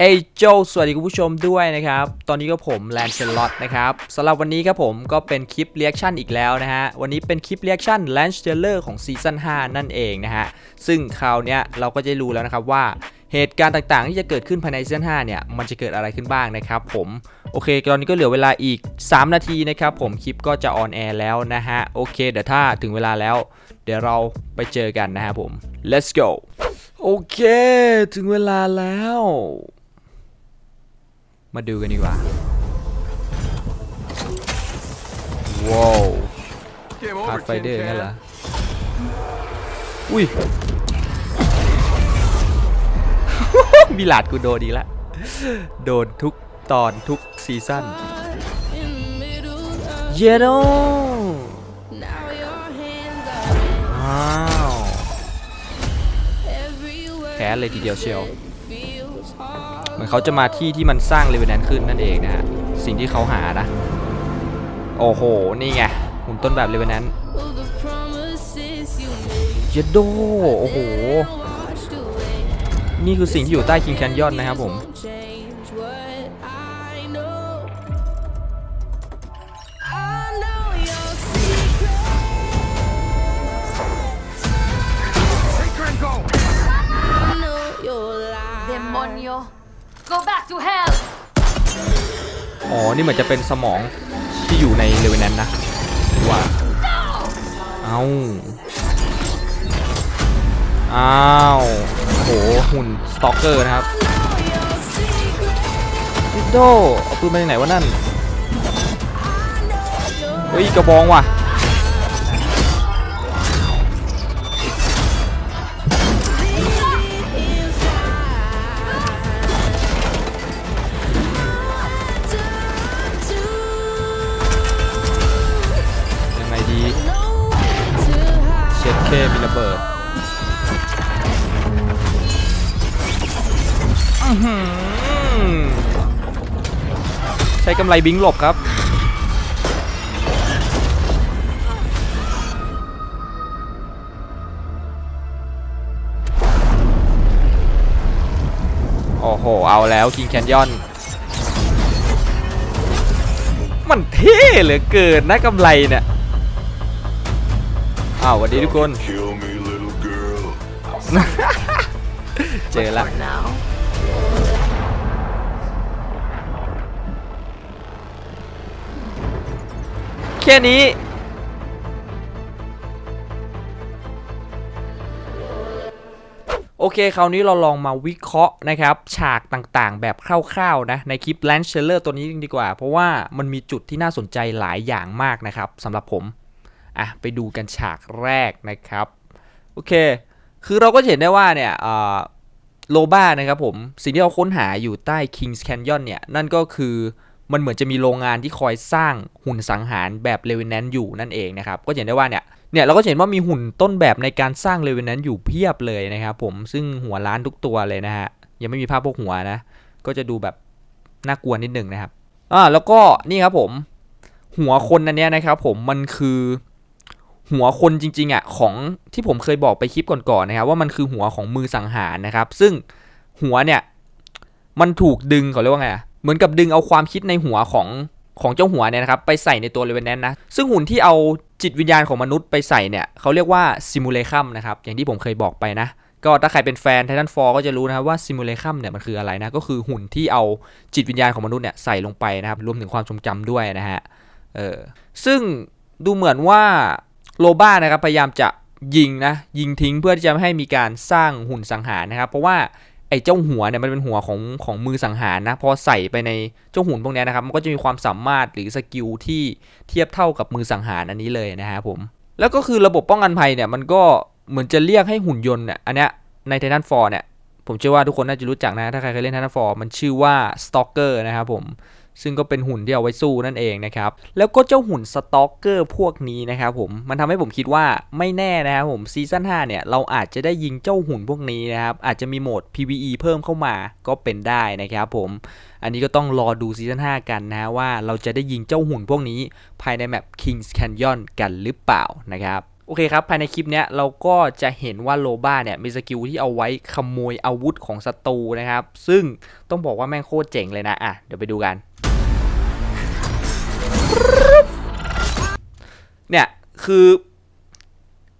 เอโจสวัสดีคุณผู้ชมด้วยนะครับ ตอนนี้ก็ผมแลนเชลลอตนะครับสำหรับวันนี้ครับผมก็เป็นคลิปเรีแอคชั่นอีกแล้วนะฮะ วันนี้เป็นคลิปเรีแอคชั่นแลนเชลเลอร์ของซีซั่น5นั่นเองนะฮะ ซึ่งคราวเนี้ยเราก็จะรู้แล้วนะครับว่าเหตุการณ์ต่างๆ ที่จะเกิดขึ้นภายในซีซั่น5เนี่ย มันจะเกิดอะไรขึ้นบ้างนะครับผมโอเค ตอนนี้ก็เหลือเวลาอีก 3 นาทีนะครับผมคลิปก็จะออนแอร์แล้วนะฮะโอเคเดี๋ยวถ้าถึงเวลาแล้ว เดี๋ยวเราไปเจอกันนะฮะผม let's go โอเค ถึงเวลาแล้ว มาดูกันดีกว่าว้าว Game พา over, ดไฟเดอ Tin ร์งั้น Can. เหรอ อุ้ยมิลาดกูโดนดีกละ โดนทุกตอนทุกซีซั่นเยโดว้าวแค้นเลยทีเดียวเชียว เหมือนเขาจะมาที่ที่มันสร้างเลเวนแนนขึ้นนั่นเองนะฮะสิ่งที่เขาหานะ โอ้โห นี่ไงหุ่นต้นแบบเลเวนแนนเยโดโอ้โห นี่คือสิ่งที่อยู่ใต้คิงแคนยอนนะครับผม Take her and go. Demonio! Go back to hell! อ๋อ นี่เหมือนจะเป็นสมองที่อยู่ในเลเวนแนนนะว่าเอาอ้าวโอ้โหหุ่นสตอกเกอร์นะครับวิดโดเอาปืนมาจากไหนวะนั่น เฮ้ย กระบองว่ะ ใช้กำไรบิงหลบครับ โอ้โห เอาแล้วคิงแคนยอน มันเท่เหลือเกินนะกำไรเนี่ยอ้าวสวัสดีทุกคน Kill me, little girl. เจอละ แค่นี้ โอเค คราวนี้เราลองมาวิเคราะห์นะครับ ฉากต่างๆ แบบคร่าวๆนะ ในคลิป l a n c h e l l e r ตัวนี้ดีกว่า เพราะว่ามันมีจุดที่น่าสนใจหลายอย่างมากนะครับสำหรับผม อะ ไปดูกันฉากแรกนะครับ โอเค คือเราก็เห็นได้ว่าเนี่ยโลบ้านะครับผม สิ่งที่เราค้นหาอยู่ใต้ Kings Canyon เนี่ย นั่นก็คือ มันเหมือนจะมีโรงงานที่คอยสร้างหุ่นสังหารแบบเลเวนแนนอยู่นั่นเองนะครับ ก็เห็นได้ว่าเนี่ยเนี่ยเราก็เห็นว่ามีหุ่นต้นแบบในการสร้างเลเวนแนนอยู่เพียบเลยนะครับผมซึ่งหัวล้านทุกตัวเลยนะฮะยังไม่มีภาพพวกหัวนะ ก็จะดูแบบน่ากลัวนิดหนึ่งนะครับอ่าแล้วก็นี่ครับผมหัวคนอันเนี้ยนะครับผมมันคือหัวคนจริงๆอะของที่ผมเคยบอกไปคลิปก่อนๆนะครับว่ามันคือหัวของมือสังหารนะครับ ซึ่งหัวเนี่ยมันถูกดึงเขาเรียกว่าไงอะ เหมือนกับดึงเอาความคิดในหัวของของเจ้าหัวเนี่ยนะครับไปใส่ในตัวเลเวนแนนนะ ซึ่งหุ่นที่เอาจิตวิญญาณของมนุษย์ไปใส่เนี่ยเขาเรียกว่าซิมูเลคัมนะครับ อย่างที่ผมเคยบอกไปนะ ก็ถ้าใครเป็นแฟนไททันฟอร์ก็จะรู้นะครับว่าซิมูเลคัมเนี่ยมันคืออะไรนะ ก็คือหุ่นที่เอาจิตวิญญาณของมนุษย์เนี่ยใส่ลงไปนะครับ รวมถึงความทรงจำด้วยนะฮะ เออ ซึ่งดูเหมือนว่าโลบ้านะครับพยายามจะยิงนะยิงทิ้งเพื่อที่จะไม่ให้มีการสร้างหุ่นสังหารนะครับ เพราะว่า ไอ้เจ้าหัวเนี่ยมันเป็นหัวของของมือสังหารนะพอใส่ไปในเจ้าหุ่นพวกนี้นะครับมันก็จะมีความสามารถหรือสกิลที่เทียบเท่ากับมือสังหารอันนี้เลยนะฮะผมแล้วก็คือระบบป้องกันภัยเนี่ยมันก็เหมือนจะเรียกให้หุ่นยนต์เนี่ยอันเนี้ยในไททันฟอร์เนี่ยผมเชื่อว่าทุกคนน่าจะรู้จักนะถ้าใครเคยเล่นไททันฟอร์มันชื่อว่าสตอกเกอร์นะครับผม ซึ่งก็เป็นหุ่นที่เอาไว้สู้นั่นเองนะครับ แล้วก็เจ้าหุ่นสต็อกเกอร์พวกนี้นะครับผม มันทำให้ผมคิดว่าไม่แน่นะครับผมซีซั่น5เนี่ยเราอาจจะได้ยิงเจ้าหุ่นพวกนี้นะครับ อาจจะมีโหมด PVE เพิ่มเข้ามาก็เป็นได้นะครับผม อันนี้ก็ต้องรอดูซีซั่น5กันนะฮะว่าเราจะได้ยิงเจ้าหุ่นพวกนี้ ภายในแมป Kings Canyon กันหรือเปล่านะครับโอเคครับ ภายในคลิปเนี้ยเราก็จะเห็นว่าโลบ้าเนี่ยมีสกิลที่เอาไว้ขโมยอาวุธของศัตรูนะครับ ซึ่งต้องบอกว่าแม่งโคตรเจ๋งเลยนะ อะ เดี๋ยวไปดูกัน เนี่ยคือ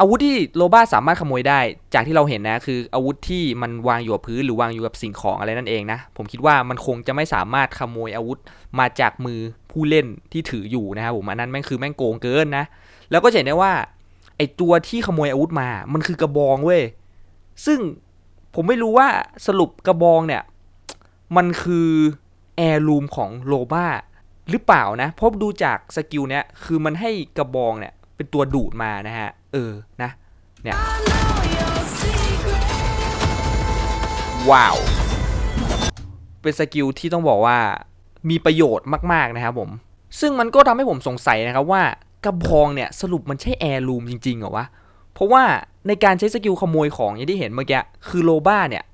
อาวุธที่โลบ้าสามารถขโมยได้ จากที่เราเห็นนะ คืออาวุธที่มันวางอยู่กับพื้นหรือวางอยู่กับสิ่งของอะไรนั่นเองนะ ผมคิดว่ามันคงจะไม่สามารถขโมยอาวุธมาจากมือผู้เล่นที่ถืออยู่นะครับผมอันนั้นแม่งคือแม่งโกงเกินนะ แล้วก็จะเห็นได้ว่าไอตัวที่ขโมยอาวุธมา มันคือกระบองเว้ย ซึ่งผมไม่รู้ว่าสรุปกระบองเนี่ย มันคือแอร์รูมของโลบ้า หรือเปล่านะพราะดูจากสกิลเนี้ยคือมันให้กระบองเนี่ยเป็นตัวดูดมานะฮะ เออนะเนี่ยว้าว เป็นสกิลที่ต้องบอกว่ามีประโยชน์มาก ๆ นะครับผม ซึ่งมันก็ทำให้ผมสงสัยนะครับว่ากระบองเนี่ยสรุปมันใช่แอร์รูมจริง ๆ เหรอวะ เพราะว่าในการใช้สกิลขโมยของอย่างที่เห็นเมื่อกี้ คือโลบ้าเนี่ย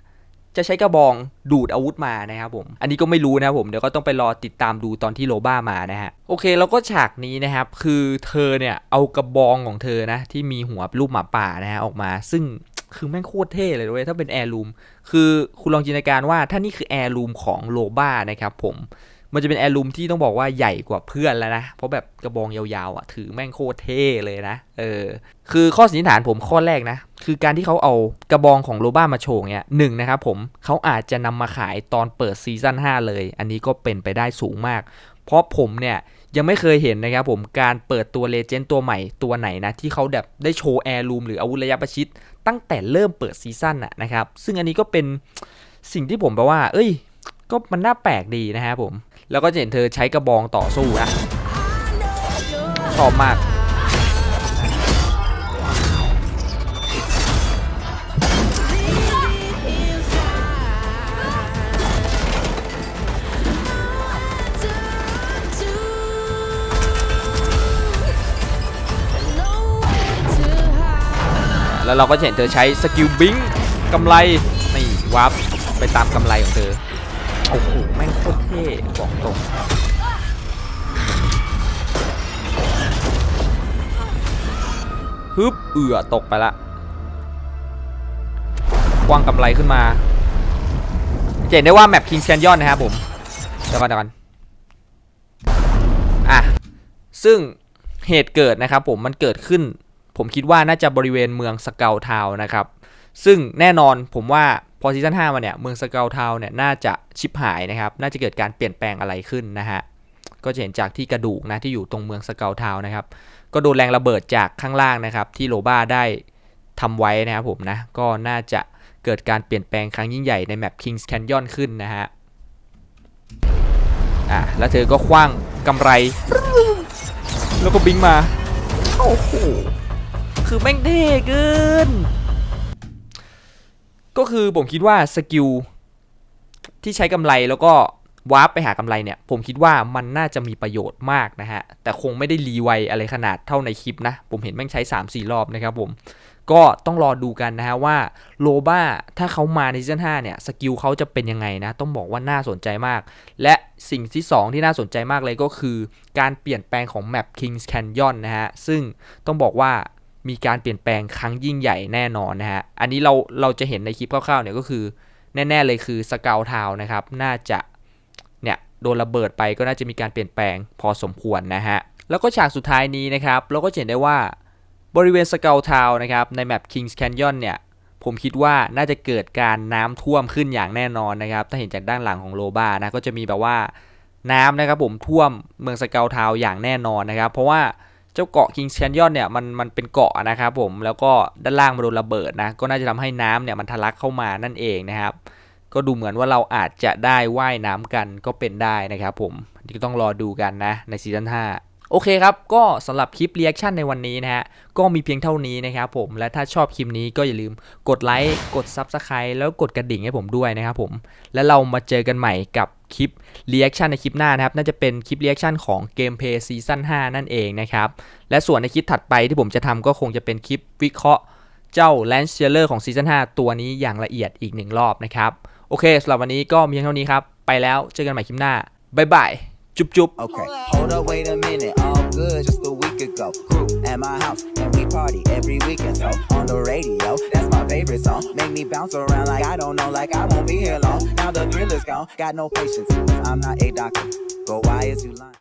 จะใช้กระบองดูดอาวุธมานะครับผม อันนี้ก็ไม่รู้นะผม เดี๋ยวก็ต้องไปรอติดตามดูตอนที่โลบ้ามานะฮะ โอเค แล้วก็ฉากนี้นะครับ คือเธอเนี่ยเอากระบองของเธอนะ ที่มีหัวรูปหมาป่านะฮะออกมา ซึ่งคือแม่งโคตรเท่เลยเว้ยถ้าเป็นแอร์รูม คือคุณลองจินตนาการว่าถ้านี่คือแอร์รูมของโลบ้านะครับผม มันจะเป็นแอร์รูมที่ต้องบอกว่าใหญ่กว่าเพื่อนแล้วนะ เพราะแบบกระบองยาวๆอะถือแม่งโคตรเท่เลยนะ เออ คือข้อสันนิษฐานผมข้อแรกนะ คือการที่เขาเอากระบองของโลบ้ามาโชว์เนี่ยหนึ่งนะครับผมเขาอาจจะนำมาขายตอนเปิดซีซั่น5 เลย อันนี้ก็เป็นไปได้สูงมาก เพราะผมเนี่ยยังไม่เคยเห็นนะครับผมการเปิดตัวเลเจนด์ตัวใหม่ตัวไหนนะ ที่เขาแบบได้โชว์แอร์รูมหรืออาวุธระยะประชิด ตั้งแต่เริ่มเปิดซีซั่นอะนะครับ ซึ่งอันนี้ก็เป็นสิ่งที่ผมแปลว่า เอ้ย ก็มันน่าแปลกดีนะครับผม แล้วก็จะเห็นเธอใช้กระบองต่อสู้นะชอบมาก แล้วเราก็เห็นเธอใช้สกิลบิงกำไร นี่วาร์ปไปตามกำไรของเธอ โอ้โหแม่งโคตรเท่บอกตรงฮึบเอือตกไปละกว้างกำไรขึ้นมาเห็นได้ว่าแมป King's Canyon นะครับผมเดี๋ยวก่อนเดี๋ยวก่อนอะซึ่งเหตุเกิดนะครับผมมันเกิดขึ้น ผมคิดว่าน่าจะบริเวณเมืองสเกลทาวนะครับ ซึ่งแน่นอนผมว่า อซีซั่น5มาเนี่ยเมืองสเกลทาวเนี่ยน่าจะชิบหายนะครับ น่าจะเกิดการเปลี่ยนแปลงอะไรขึ้นนะฮะก็จะเห็นจากที่กระดูกนะที่อยู่ตรงเมืองสเกลทาวนะครับก็โดนแรงระเบิดจากข้างล่างนะครับ ที่โลบ้าได้ทำไว้นะครับผมนะก็น่าจะเกิดการเปลี่ยนแปลงครั้งยิ่งใหญ่ในแมป Kings Canyon ขึ้นนะฮะอะแล้วเธอก็คว้างกำไร แล้วก็บิงมา โอ้โห คือแม่งเท่เกิน ก็คือผมคิดว่าสกิลที่ใช้กำไรแล้วก็วาร์ปไปหากำไรเนี่ยผมคิดว่ามันน่าจะมีประโยชน์มากนะฮะ แต่คงไม่ได้รีไวอะไรขนาดเท่าในคลิปนะ ผมเห็นแม่งใช้ 3-4 รอบนะครับผม ก็ต้องรอดูกันนะฮะว่าโลบ้าถ้าเขามาในซีซั่น5เนี่ยสกิลเขาจะเป็นยังไงนะ ต้องบอกว่าน่าสนใจมาก และสิ่งที่ 2 ที่น่าสนใจมากเลยก็คือ การเปลี่ยนแปลงของแมป Kings Canyon นะฮะ ซึ่งต้องบอกว่า มีการเปลี่ยนแปลงครั้งยิ่งใหญ่แน่นอนนะฮะ อันนี้เราเราจะเห็นในคลิปคร่าวๆเนี่ยก็คือแน่ ๆ เลยคือสเกลทาวนะครับ น่าจะเนี่ยโดนระเบิดไปก็น่าจะมีการเปลี่ยนแปลงพอสมควรนะฮะ แล้วก็ฉากสุดท้ายนี้นะครับ เราก็เห็นได้ว่าบริเวณสเกลทาวนะครับ ในแมป Kings Canyon เนี่ยผมคิดว่าน่าจะเกิดการน้ำท่วมขึ้นอย่างแน่นอนนะครับ ถ้าเห็นจากด้านหลังของโลบ้านะก็จะมีแบบว่าน้ำนะครับผมท่วมเมืองสเกลทาวอย่างแน่นอนนะครับ เพราะว่า เจ้าเกาะ Kings Canyon เนี่ยมันมันเป็นเกาะนะครับผมแล้วก็ด้านล่างมันโดนระเบิดนะก็น่าจะทำให้น้ำเนี่ยมันทะลักเข้ามานั่นเองนะครับ ก็ดูเหมือนว่าเราอาจจะได้ว่ายน้ำกันก็เป็นได้นะครับผมก็ต้องรอดูกันนะในซีซั่น5 โอเคครับ ก็สำหรับคลิปเรีแอคชั่นในวันนี้นะฮะ ก็มีเพียงเท่านี้นะครับผม และถ้าชอบคลิปนี้ก็อย่าลืมกดไลค์ กด Subscribe แล้วกดกระดิ่งให้ผมด้วยนะครับผม แล้วเรามาเจอกันใหม่กับคลิปเรีแอคชั่นในคลิปหน้านะครับ น่าจะเป็นคลิปเรีแอคชั่นของเกมเพย์ซีซั่น5นั่นเองนะครับ และส่วนในคลิปถัดไปที่ผมจะทำก็คงจะเป็นคลิปวิเคราะห์เจ้า l a n c e r ของซีซั่น5ตัวนี้อย่างละเอียดอีกหนึ่งรอบนะครับ โอเคสำหรับวันนี้ก็มีเพียงเท่านี้ครับ ไปแล้ว เจอกันใหม่คลิปหน้าบ๊ายบาย Chup chup. Okay. Hold up, wait a minute. All good just a week ago. Crew at my house and we party every weekend. So on the radio, that's my favorite song. Make me bounce around like I don't know, like I won't be here long. Now the thrill is gone. Got no patience. i I'm not a doctor. But why is you lying?